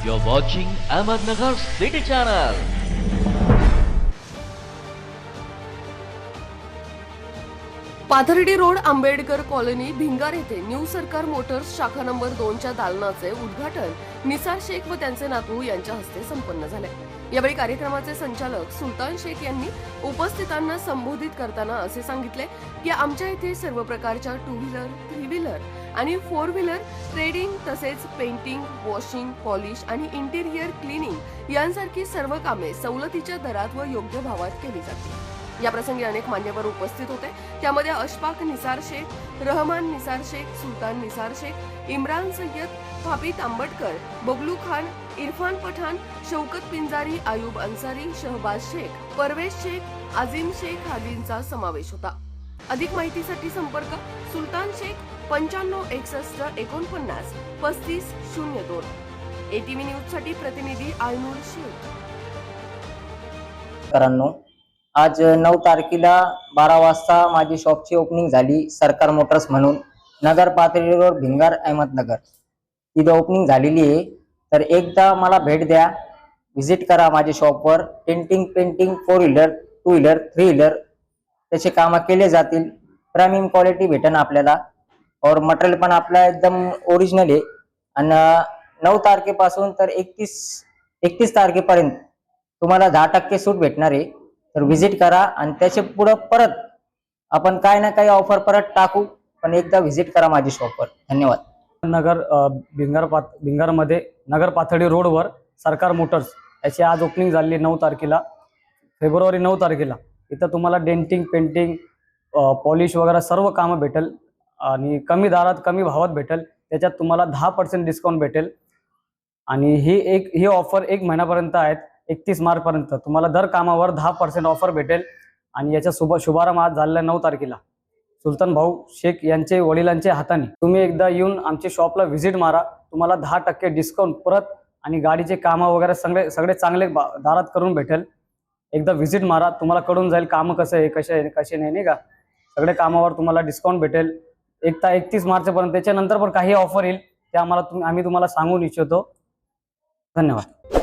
You're watching Ahmednagar City Channel. Pathardi road Ambedkar colony Bhingar येथे new सरकार Motors शाखा number दोनच्या दालनाचे उद्घाटन निसार शेख व त्यांचे नातू यांच्या हस्ते संपन्न झाले यावेळी कार्यक्रमाचे संचालक सुलतान शेख यांनी उपस्थितांना संबोधित करताना असे सांगितले की आमच्या इथे सर्व प्रकारच्या टू व्हीलर थ्री व्हीलर आणि फोर व्हीलर ट्रेडिंग तसेच पेंटिंग वॉशिंग पॉलिश आणि इंटिरियर क्लिनिंग यांसारखी सर्व कामे सवलतीच्या दरात व योग्य भावात केली जातील या प्रसंगी अनेक मान्यवर उपस्थित होते. त्यामध्ये अशफाक निसार शेख रहमान निसार शेख सुलतान निसार शेख इम्रान सय्यद फाबित आंबटकर बबलू खान इरफान पठाण शौकत पिंजारी आयुब अन्सारी शहबाज शेख परवेश शेख आझिम शेख आदींचा समावेश होता. अधिक माहितीसाठी संपर्क सुलतान शेख पंच्याण्णव एकसष्ट एकोणपन्नास पस्तीस शून्य दोन. एटीव्ही न्यूजसाठी प्रतिनिधी आयनूर शेख आज नऊ तारखेला बारा वाजता माझी शॉपची ओपनिंग झाली सरकार मोटर्स म्हणून. नगर पातळीवर रोड भिंगार अहमदनगर. तिथं ओपनिंग झालेली आहे. तर एकदा मला भेट द्या. व्हिजिट करा माझ्या शॉपवर painting painting four wheeler two wheeler three wheeler त्याचे कामं केले जातील. प्रीमियम क्वालिटी भेटेन आपल्याला. और मटेरियल पण आपला एकदम ओरिजिनल आहे. आणि नऊ तारखेपासून तर एकतीस एकतीस तारखेपर्यंत तुम्हाला दहा टक्के सूट भेटणार आहे. तर व्हिजिट करा आणि त्याच्या पुढं परत आपण काय ना काही ऑफर परत टाकू पण एकदा व्हिजिट करा माझी शॉपवर धन्यवाद. नगर भिंगर भिंगार पात भिंगारमध्ये नगर पाथडी रोडवर सरकार मोटर्स याची आज ओपनिंग झालेली नऊ तारखेला फेब्रुवारी नऊ तारखेला. इथं तुम्हाला डेंटिंग पेंटिंग पॉलिश वगैरे सर्व कामं भेटेल. आणि कमी दारात कमी भावात भेटेल. त्याच्यात तुम्हाला दहा पर्सेंट डिस्काउंट भेटेल. आणि ही एक ही ऑफर एक महिन्यापर्यंत आहेत. एकतीस मार्चपर्यंत. तुम्हाला दर कामावर दहा पर्सेंट ऑफर भेटेल. आणि याचा शुभ शुभारंभ आज झालेला नऊ तारखेला. सुलतान भाऊ शेख यांचे वडिलांच्या हाताने. तुम्ही एकदा येऊन आमच्या शॉपला व्हिजिट मारा. तुम्हाला दहा टक्के डिस्काउंट परत आणि गाडीचे कामं वगैरे सगळे सगळे चांगले बा- दारात करून भेटेल. एकदा व्हिजिट मारा. तुम्हाला कळून जाईल कामं कसं आहे कसे कसे नाही नाही का? सगळे कामावर तुम्हाला डिस्काउंट भेटेल. एक ता एकतीस मार्चपर्यंत. त्याच्यानंतर पण काही ऑफर येईल ते आम्हाला आम्ही तुम्हाला सांगून इच्छितो. धन्यवाद.